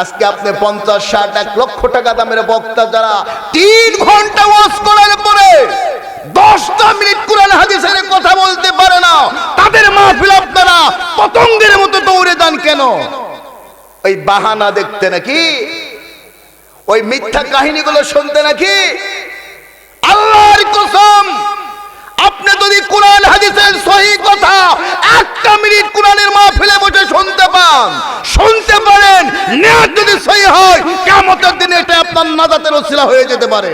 আজকে আপনি পঞ্চাশ, ষাট, এক লক্ষ টাকা দামের বক্তা যারা তিন ঘণ্টা ওয়াজ করার পরে দশটা মিনিট কোরআন হাদিসের কথা বলতে পারে না। তাদের মাহফিল আপনারা পতঙ্গের মতো দৌড়ে যান কেন? ওই বাহানা দেখতে নাকি? ওই মিথ্যা কাহিনীগুলো শুনতে নাকি? আল্লাহর কসম আপনি যদি কোরআন, হাদিসের সহি কথা একটা মিনিট কোরআনের মাহফিলে বসে শুনতে পান, শুনতে পারেন, নিয়ত যদি সহি হয়, কিয়ামতের দিনে এটা আপনার নাজাতের ওসিলা হয়ে যেতে পারে।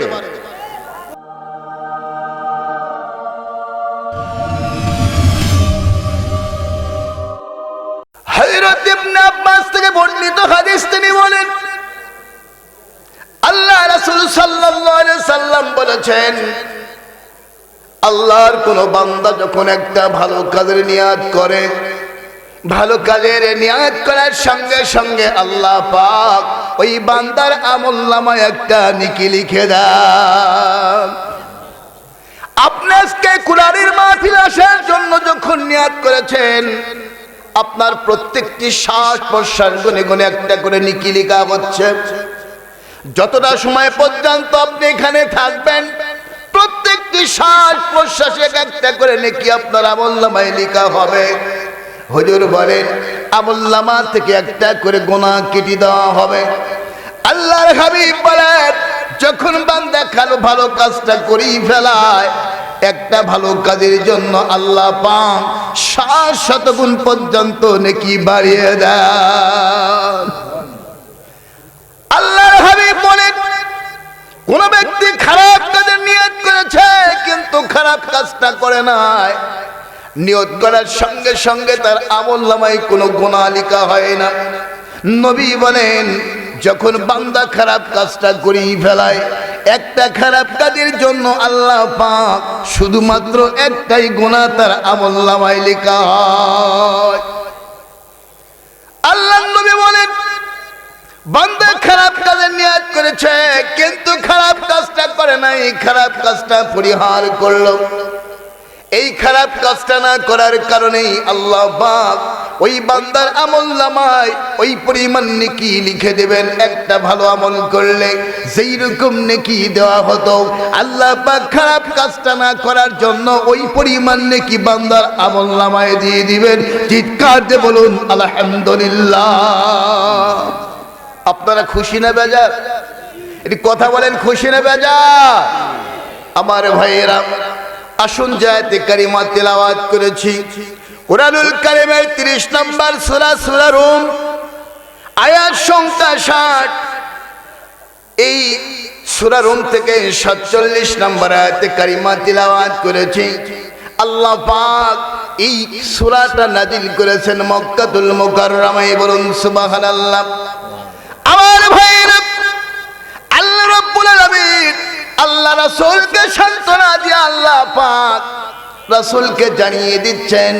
হযরত ইবনে আব্বাস থেকে বর্ণিত হাদিস তিনি বলেন, আল্লাহ রাসূল সাল্লাল্লাহু আলাইহি সাল্লাম বলেছেন আল্লাহর কোন বান্দা যখন একটা ভালো কাজের নিয়াত করে, ভালো কাজের নিয়াত করার সঙ্গে সঙ্গে আল্লাহ পাক ওই বান্দার আমল নামায় একটা নিকি লিখে দেন। আপনি আজকে মাহফিল আসার জন্য যখন নিয়াত করেছেন, আপনার প্রত্যেকটি শ্বাস প্রশ্বাস গুনে গুনে একটা করে নিকি লিখা হচ্ছে। যতটা সময় পর্যন্ত আপনি এখানে থাকবেন প্রত্যেকটি শ্বাস প্রশ্বাসে এক একটা করে নাকি আপনার আমল্লামায় লেখা হবে। হুজুর বলেন, আমল্লামা থেকে একটা করে গোনা কেটে দেওয়া হবে। আল্লাহর হাবিব বলেন, যখন বান্দা খালো ভালো কাজটা করেই ফেলায়, একটা ভালো কাজের জন্য আল্লাহ পান সাত শতগুণ পর্যন্ত নাকি বাড়িয়ে দেয় আল্লাহর হাবিব বলেন কোন ব্যক্তি খারাপ কাজের নিয়ত করেছে, কিন্তু খারাপ কাজটা করে নাই। নিয়ত করার সঙ্গে সঙ্গে তার আমল নামায় কোনো গোনা লিখা হয় না। নবী বলেন, যখন বান্দা খারাপ কাজটা করেই ফেলায়, একটা খারাপ কাজের জন্য আল্লাহ পাক শুধুমাত্র একটাই গোনা তার আমল নামায় লেখা হয়। আল্লাহ নবী বলেন বান্দা খারাপ কাজের নিয়াত করেছে, কিন্তু খারাপ কাজটা করে নাই, খারাপ কাজটা পরিহার করল। এই খারাপ কাজটা না করার কারণেই আল্লাহ পাক ওই বান্দার আমল নামায় ওই পরিমাণ নেকি লিখে দেবেন, একটা ভালো আমল করলে সেই রকম নেকি দেওয়া হতো, আল্লাহ পাক খারাপ কাজটা না করার জন্য ওই পরিমাণ নেকি বান্দার আমল নামায় দিয়ে দিবেন। চিৎকার দিয়ে বলুন, আলহামদুলিল্লাহ। আপনারা খুশি না বেজার? এটি কথা বলেন, খুশি না বেজার? আমার ভাইয়েরা, আসুন জায়তে কারিমা তেলাওয়াত করেছি। কোরআনুল কারিমের 30 নম্বর সূরা সূরা রুম, আয়াত সংখ্যা 60 এই সূরা রুম থেকে 47 নম্বর আয়াতে কারিমা তেলাওয়াত করেছি। আল্লাহ পাক এই সূরাটা নাজিল করেছেন মক্কাতুল মুকাররমায়। বলুন সুবহানাল্লাহ। আল্লাহ রাব্বুল আলামিন আল্লাহ দিয়ে আল্লাহ পাক রাসূলকে জানিয়ে দিচ্ছেন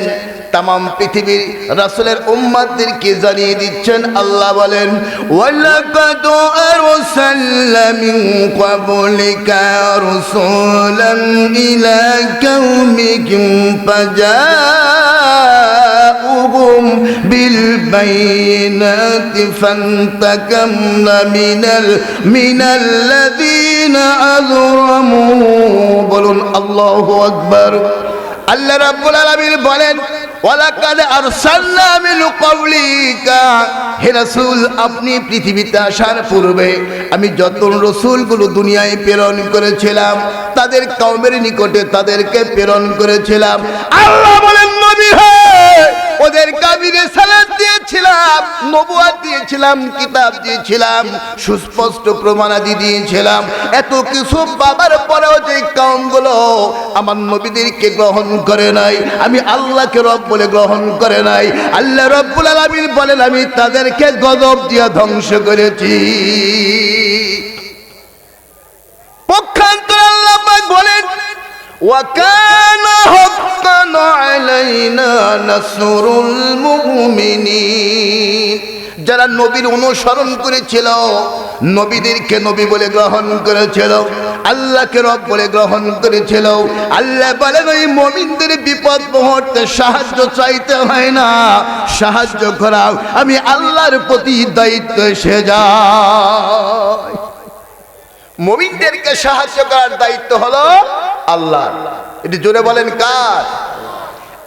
তাম পৃথিবীর রাসূলের উম্মতদেরকে জানিয়ে দিচ্ছেন, আল্লাহ বলেন, ওয়ালাকাদ আরসালনা মিন ক্বাবলিকা রাসূলান ইলা কাউমিহিম ফাজাউহুম বিল বাইনাতি ফান্তাকামনা মিনাল, মিনাল্লাযীনা আজরামু বলুন, আল্লাহু আকবার। আল্লাহ রাব্বুল আলামিন বলেন, ওয়ালাকাদ আরসালনা মিন ক্বাবলিকা। হে রাসূল, আপনি পৃথিবীতে আসার পূর্বে আমি যত রাসূলগুলো দুনিয়ায় প্রেরণ করেছিলাম, তাদের কওমের নিকটে তাদেরকে প্রেরণ করেছিলাম। আল্লাহ বলেন, নবী হে, ওদের কাবিরে সালাত দিয়েছিলাম নবুয়াত দিয়েছিলাম, কিতাব দিয়েছিলাম, সুস্পষ্ট প্রমাণাদি দিয়েছিলাম। এত কিছু বাবার পরেও যে কওমগুলো আমার নবীদেরকে গ্রহণ করে নাই, আমি আল্লাহকে রব বলে গ্রহণ করে নাই। আল্লাহ রব্বুল আলামিন বলেন, আমি তাদেরকে গজব দিয়ে ধ্বংস করেছি। পক্ষান্তর আল্লাহ বলেন وكان حقا علينا نصر المؤمنين যারা নবীর অনুসরণ করেছিল নবীদেরকে নবী বলে গ্রহণ করেছিল আল্লাহকে রব বলে গ্রহণ করেছিল আল্লাহ বলেন ওই মমিনদের বিপদ মুহূর্তে সাহায্য চাইতে হয় না সাহায্য করাও আমি আল্লাহর প্রতি দায়িত্ব এসে যায় মমিনদেরকে সাহায্য করার দায়িত্ব হলো আল্লাহ। এটি জোরে বলেন কার?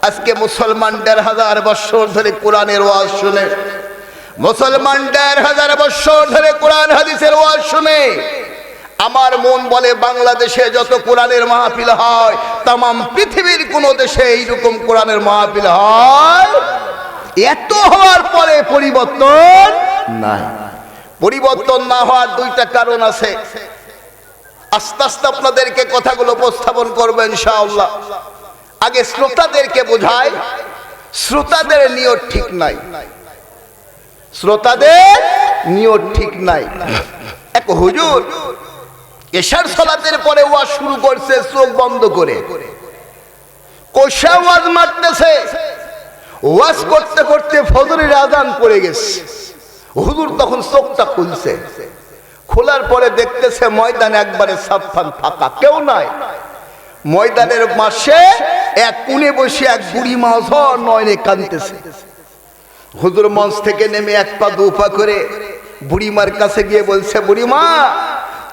আজকে মুসলমান দেড় হাজার বছর ধরে কোরআনের ওয়াজ শুনে মুসলমান দেড় হাজার বছর ধরে কোরআন হাদিসের ওয়াজ শুনে, আমার মন বলে বাংলাদেশে যত কোরআনের মাহফিল হয় তাম পৃথিবীর কোন দেশে এইরকম কোরআনের মাহফিল হয়, এত হওয়ার পরে পরিবর্তন নাই। পরিবর্তন না হওয়ার দুইটা কারণ আছে। আস্তে আস্তে আপনাদেরকে কথাগুলো উপস্থাপন করবেন ইনশাআল্লাহ। আগে শ্রোতাদেরকে বোঝায় শ্রোতাদের নিয়ত ঠিক নাই। শ্রোতাদের নিয়ত ঠিক নাই। এক হুজুর, এশার সলাতের পরে ওয়াজ শুরু করছে, চোখ বন্ধ করে। কোষা ওয়াজ মারতেছে। ওয়াজ করতে করতে ফজরের আজান পড়ে গেছে। হুজুর তখন চোখটা খুলছে। খোলার পরে দেখতেছে ময়দান একবারে সাফান ফাঁকা। কেউ নাই। ময়দানের মাসে এক কুনে বসে এক বুড়ি মাছ নয়নে কানতেছে হুজুর মঞ্চ থেকে নেমে এক পা দু পা করে বুড়িমার কাছে গিয়ে বলছে, বুড়িমা,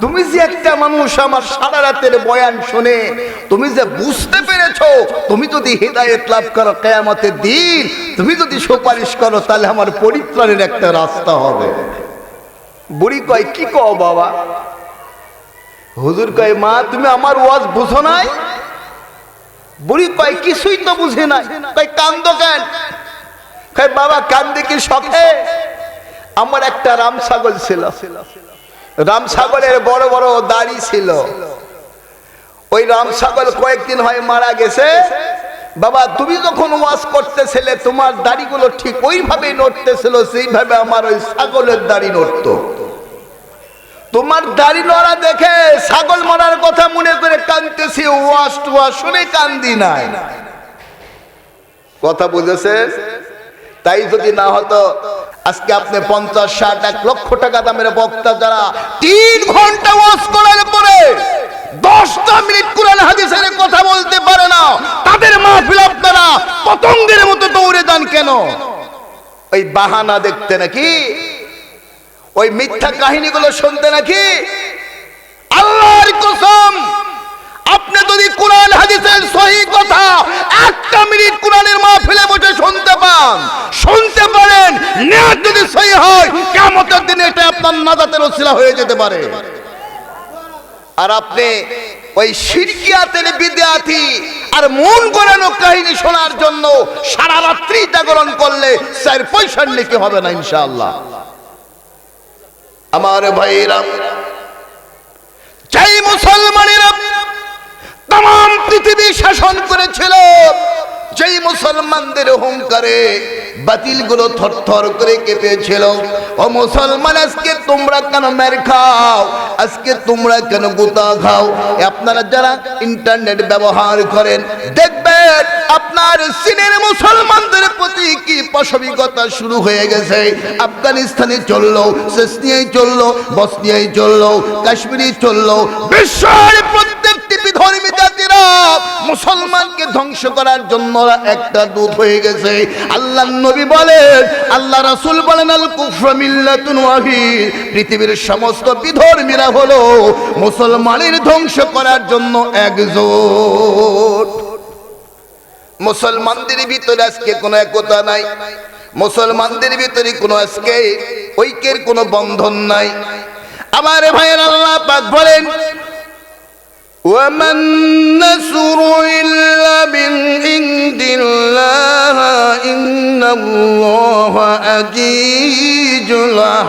তুমি যে একটা মানুষ আমার সারা রাতের বয়ান শুনে, তুমি যে বুঝতে পেরেছ, তুমি যদি হৃদায়ত লাভ করো কেয়ামতের দিন, তুমি যদি সুপারিশ করো, তাহলে আমার পরিত্রাণের একটা রাস্তা হবে। বুড়ি কয়, কি কও বাবা? হুজুর কয়, মা, তুমি আমার ওয়াজ বুঝো নাই? বুড়ি কয়, কিছুই তো বুঝে নাই। কয়, কান্দ কেন? কয়, বাবা, কান্দে কি শখে? আমার একটা রাম ছাগল ছিল। রাম ছাগলের বড় বড় দাড়ি ছিল। ওই রাম ছাগল কয়েকদিন হয় মারা গেছে। বাবা, তুমি যখন ওয়াজ করতেছিলে, তোমার দাড়িগুলো ঠিক ওইভাবে নড়তেছিল, সেইভাবে আমার ওই ছাগলের দাড়ি নড়তো। তোমার দাড়ি নড়া দেখে ছাগল মরার কথা মনে করে কানতেছি ওয়াশ টুয়াশ শুনে কান্দি নাই। কথা বুঝেছে? তাই যদি না হতো, আজকে আপনি পঞ্চাশ, ষাট, এক লক্ষ টাকা দামের বক্তা যারা তিন ঘণ্টা ওয়াশ করার পরে দশটা মিনিট কোরআন হাদিসের কথা বলতে পারে না। তাদের মাহফিল আপনারা পতঙ্গের মতো দৌড়ে যান কেন? ওই বাহানা দেখতে নাকি? ওই মিথ্যা কাহিনীগুলো শুনতে নাকি? আল্লাহর কসম, আপনি যদি কোরআন হাদিসের সহি কথা একটা মিনিট কোরআনের মাহফিলে বসে শুনতে পান, শুনতে পারেন, নিয়ত যদি সহি হয়, কিয়ামতের দিনে এটা আপনার নাজাতের ওসিলা হয়ে যেতে পারে। আর আপনি ওই শিরকিয়াতের বিদ্যার্থী আর মন গড়ানো কাহিনী শোনার জন্য সারা রাত্রি জাগরণ করলে স্যার পয়সার নাকি হবে না ইনশাআল্লাহ? আমার ভাইরা চাই মুসলমানেরা তাম পৃথিবী শাসন করেছিল যেই মুসলমানদের হুঙ্কারে বাতিলগুলো থর করে কেঁপেছিল, ও মুসলমান, আজকে তোমরা কেন মের খাও? আজকে তোমরা কেন গোতা খাও? আপনারা যারা ইন্টারনেট ব্যবহার করেন, দেখবেন আপনার চীনের মুসলমানদের প্রতি কি পাশবিকতা শুরু হয়ে গেছে। আফগানিস্তানে চলল সেসনিয়ায় চলল, বসনিয়ায় চলল, কাশ্মীরে চলল, বিশ্বের জাতিরা মুসলমানকে ধ্বংস করার জন্য একটা দূত হয়ে গেছে। আল্লাহ নবী বলেন, আল্লাহ রাসূল বলেন, আল কুফর ওয়াহিদ। পৃথিবীর সমস্ত বিধর্মীরা হলো মুসলমানের ধ্বংস করার জন্য একজোট। মুসলমানদের ভিতরে আজকে কোনো একতা নাই। মুসলমানদের ভিতরে কোনো আজকে ঐক্যের কোনো বন্ধন নাই। আমার ভাইয়ের, আল্লাহ পাক বলেন وما النصر إلا من عند الله إن الله عزيز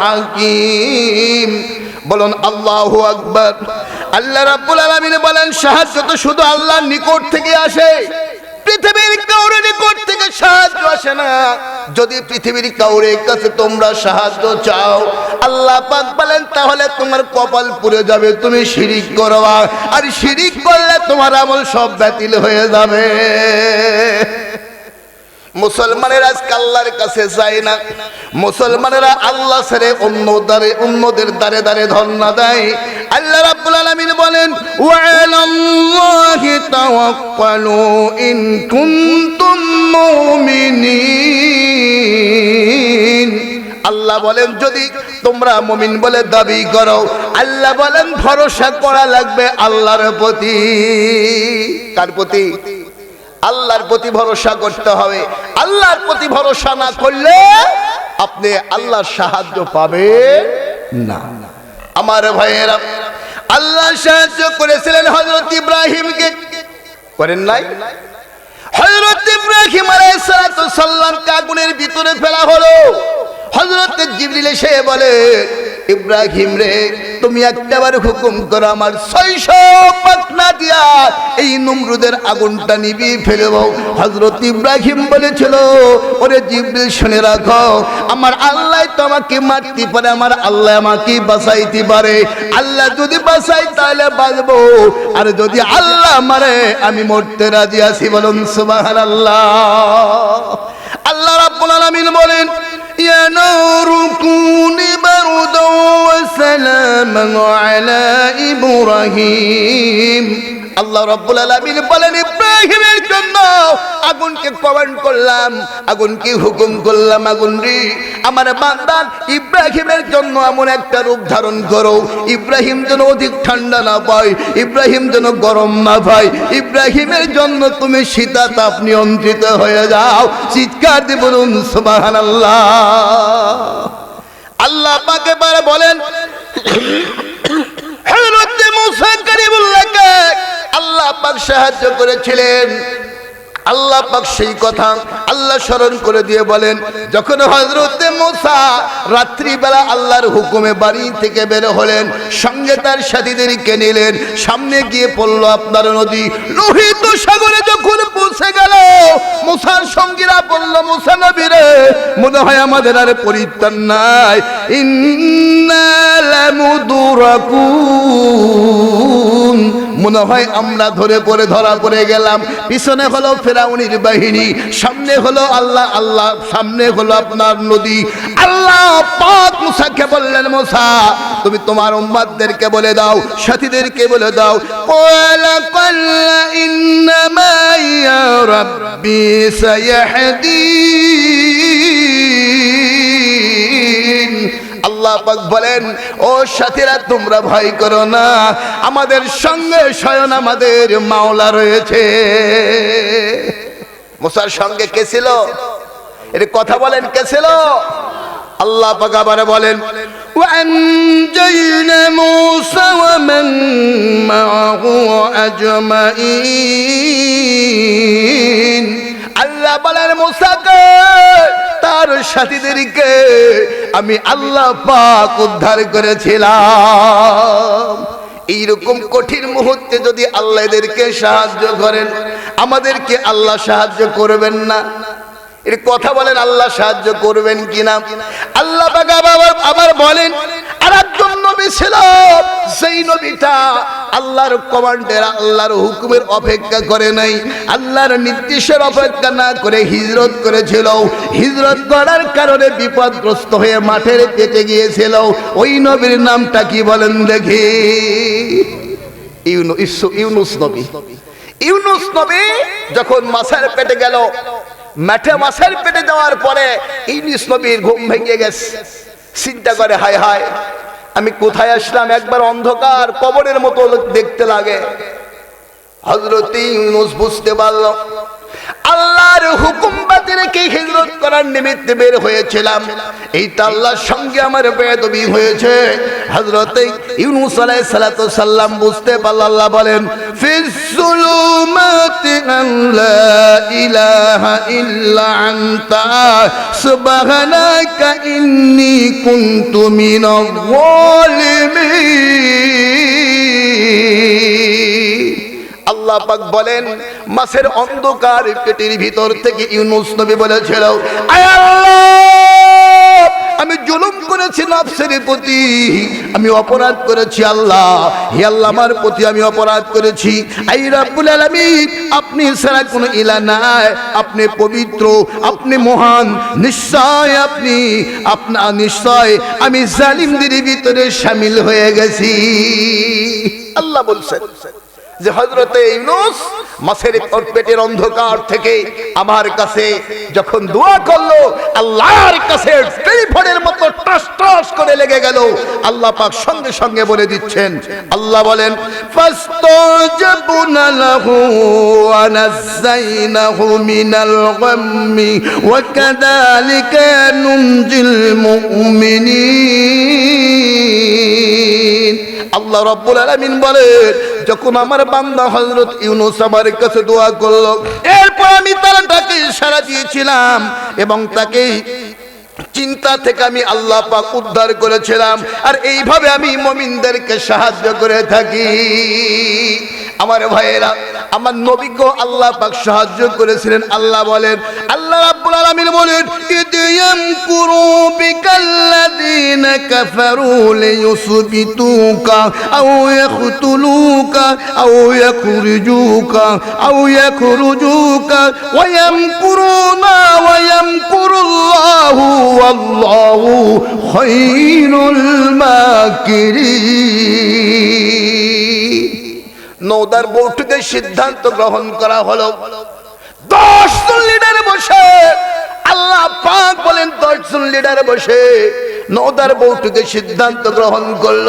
حكيم বলুন আল্লাহু আকবার আল্লাহ রাব্বুল আলামিন বলেন সাহায্য তো শুধু আল্লাহর নিকট থেকে আসে পৃথিবীর কাউরে নিকট থেকে সাহায্য আসে না। যদি পৃথিবীর কাউরে কাছে তোমরা সাহায্য চাও, আল্লাহ পাক বলেন, তাহলে তোমার কপাল পুড়ে যাবে, তুমি শিরিক করবা। আর শিরিক করলে তোমার আমল সব বাতিল হয়ে যাবে। মুসলমানেরা আল্লাহর কাছে যায় না। মুসলমানেরা আল্লাহ ছেড়ে অন্য দ্বারে, অন্যদের দ্বারে দ্বারে ধর্ণা দেয়। আল্লাহ রাব্বুল আলামিন বলেন ওয়া আলাল্লাহি তাওয়াক্কালু ইন কুনতুম মুমিনিন। আল্লাহ বলেন, যদি তোমরা মুমিন বলে দাবি করো, আল্লাহ বলেন, ভরসা করা লাগবে আল্লাহর প্রতি। কার প্রতি? আল্লাহর প্রতি ভরসা করতে হবে। আল্লাহর প্রতি ভরসা না করলে আপনি আল্লাহর সাহায্য পাবেন না। আমার ভাইয়েরা, আল্লাহ সাহায্য করেছিলেন হজরত ইব্রাহিমকে। করেন নাই? হজরত ইব্রাহিম আলাইসালামকে আগুনের ভিতরে ফেলা হলো। হজরত জিবরিল এসে বলে ইব্রাহিম রে, তুমি একটাবার হুকুম করো আমার ছয়শো দিয়া এই নমরুদের আগুনটা নিবি ফেলব। হজরত ইব্রাহিম বলেছিল, ওরে জিবরিল, শুনে রাখো, আমার আল্লাহ তো আমাকে মারতে পারে, আমার আল্লাহ আমাকে বাঁচাইতে পারে। আল্লাহ যদি বাঁচাই তাহলে বাঁচবো, আর যদি আল্লাহ মারে, আমি মরতে রাজি আছি বলুন সুবহানাল্লাহ। আল্লাহ রাব্বুল আলামিন বলেন يا نار كوني بردا وسلاما على إبراهيم الله رب العالمين بلن إبراهيم আগুনকে কমান্ড করলাম, আগুনকে হুকুম করলাম, আগুন রে। আমার বান্দান ইব্রাহিমের জন্য এমন একটা রূপ ধারণ করো। ইব্রাহিম যেন অধিক ঠান্ডা না পায়, ইব্রাহিম যেন গরম না পায়। ইব্রাহিমের জন্য তুমি শীতা তাপ নিয়ন্ত্রিত হয়ে যাও। চিৎকার দিয়ে বলুন, সুবহানাল্লাহ। আল্লাহ পাকে বারে বলেন আল্লাহ পাক সাহায্য করেছিলেন। আল্লাহ পাক সেই কথা আল্লাহ স্মরণ করে দিয়ে বলেন, যখন হজরতে মোসা রাত্রিবেলা আল্লাহর হুকুমে বাড়ি থেকে বের হলেন, সঙ্গে তার সাথীদেরকে নিলেন, সামনে গিয়ে পড়ল আপনার নদী। লোহিত সাগরে যখন পৌঁছে গেল, মুসার সঙ্গীরা বলল, মুসা নবীরে মনে হয় আমাদের আর পরিত্রাণ নাই। ইন্নালামুদুরাকুন মনে হয় আমরা ধরে পড়ে, ধরা পড়ে গেলাম। পিছনে হলো ফেরাউনির বাহিনী, সামনে হলো আল্লাহ আল্লাহ, সামনে হলো আপনার নদী। আল্লাহ পাক মুসাকে বললেন, মুসা, তুমি তোমার উম্মাদদেরকে বলে দাও, সাথীদেরকে বলে দাও। ওয়ালা কাল্লা ইন্নামা আল্লাহ পাক বলেন ও সাথীরা তোমরা ভয় করো না আমাদের সঙ্গে স্বয়ং আমাদের মাওলা রয়েছে মুসার সঙ্গে কে ছিল এর কথা বলেন কে ছিল আল্লাহ পাক আবার বলেন وأنجينا موسى ومن معه أجمعين আল্লাহ বলেন মুসাকে তার সাথীদেরকে আমি আল্লাহ পাক উদ্ধার করেছিলাম। এইরকম কঠিন মুহূর্তে যদি আল্লাহ এদেরকে সাহায্য করেন, আমাদেরকে আল্লাহ সাহায্য করবেন না। এর কথা বলেন, আল্লাহ সাহায্য করবেন কিনা? আল্লাহ আবার আবার বলেন সেই নবীটা আল্লাহর কমান্ডের, আল্লাহর হুকুমের অপেক্ষা করে নাই। আল্লাহর নির্দেশের অপেক্ষা না করে হিজরত করেছিল। হিজরত করার কারণে বিপদগ্রস্ত হয়ে মাঠের পেটে গিয়েছিল। ওই নবীর নামটা কি বলেন দেখি। ইউনুস নবী। ইউনুস নবী যখন মাছের পেটে গেল, মাঠে মাছের পেটে যাওয়ার পরে ইউনুস নবীর ঘুম ভেঙে গেছে। চিন্তা করে, হায় হায়। আমি কোথায় আসলাম? একবার অন্ধকার কবরের মতো দেখতে লাগে। হজরত ইউনুস বুঝতে পারল, আল্লাহর হুকুম বাতি রেখে হিজরত করার নিমিত্তে বের হয়েছিলাম। এইটা আল্লাহর সঙ্গে আমার বেদবি হয়েছে। হজরত ইউনুস আলাইহিস সালাতু সাল্লাম বুঝতে পারল, আল্লাহ বলেন ফিসুলুমাতি আল্লা ইলাহা ইল্লা আনতা, সুবহানাকা ইন্নী কুনতু মিনাল জালিমিন আল্লাহ বলেন, মাছের অন্ধকার পেটের ভিতর থেকে ইউনুস নবী বলেছিল আমি জুলুম করেছি নফসের প্রতি, আমি অপরাধ করেছি আল্লাহ, হে আল্লাহ আমার প্রতি আমি অপরাধ করেছি, আই রাব্বুল আলামিন, আপনি ছাড়া কোনো ইলা নাই, আপনি পবিত্র, আপনি মহান, নিশ্চয় আপনি, আপনা নিশ্চয় আমি জালিমদের ভিতরে সামিল হয়ে গেছি। আল্লাহ বলছেন যে হজরতে ইউনুস মাছের পেটের অন্ধকার থেকে আমার কাছে যখন দোয়া করল, আল্লাহর কাছে টেলিফোনের মতো টাস টাস করে লেগে গেল। আল্লাহ পাক সঙ্গে সঙ্গে বলে দিচ্ছেন, আল্লাহ বলেন ওয়া নাযাইনাহু মিনাল গাম্মি ওয়া কাযালিকা নুনজিল মুমিনিন। আল্লাহ রব্বুল আলামিন বলেন যখন আমার বান্দা হজরত ইউনুস আমার কাছে দোয়া করল, এরপর আমি তার ডাকে সাড়া দিয়েছিলাম এবং তাকে চিন্তা থেকে আমি আল্লাহ পাক উদ্ধার করেছিলাম। আর এইভাবে আমি মমিনদেরকে সাহায্য করে থাকি। আমার ভাইয়েরা আমার নবীকে আল্লাহ পাক সাহায্য করেছিলেন। আল্লাহ বলেন, আল্লাহ রাব্বুল আলামিন বলেন ইদিয়াম কুরু বিকাল্লাযিনা কাফারু লিয়ুসবিতুকা আও ইয়াকতুলুকা আও ইয়াখরুজুকা আও ইয়াখরুজুকা ওয়া ইয়ামকুরুনা ওয়া ইয়ামকুরুল্লাহু ওয়াল্লাহু খায়রুল মাকিরিন. নৌদার বৈঠকে সিদ্ধান্ত গ্রহণ করা হলো। দশ জন লিডার বসে, আল্লাহ পাক বলেন দশ জন লিডার বসে, নৌদার বৈঠকে সিদ্ধান্ত গ্রহণ করল।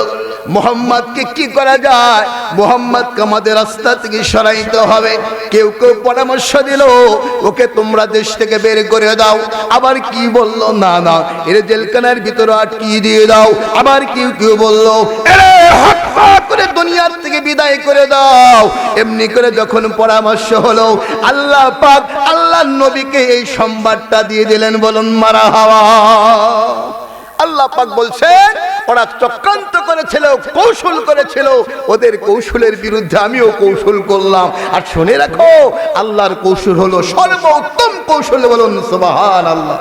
মোহাম্মদকে কি করা যায়? মোহাম্মদকে আমাদের রাস্তা থেকে সরাইতে হবে। কেউ কেউ পরামর্শ দিল, ওকে তোমরা দেশ থেকে বের করে দাও। আবার কি বলল? না না, এর জেলখানার ভিতরে আটকিয়ে দিয়ে দাও। আবার কেউ কেউ বলল, এরে বিদায় করে দাও। এমনি করে যখন পরামর্শ হলো এই দিয়ে দিলেন, বলুন চক্রান্ত করেছিল, কৌশল করেছিল, ওদের কৌশলের বিরুদ্ধে আমিও কৌশল করলাম। আর শুনে রাখো, আল্লাহর কৌশল হলো সর্বোত্তম কৌশল, বলুন আল্লাহ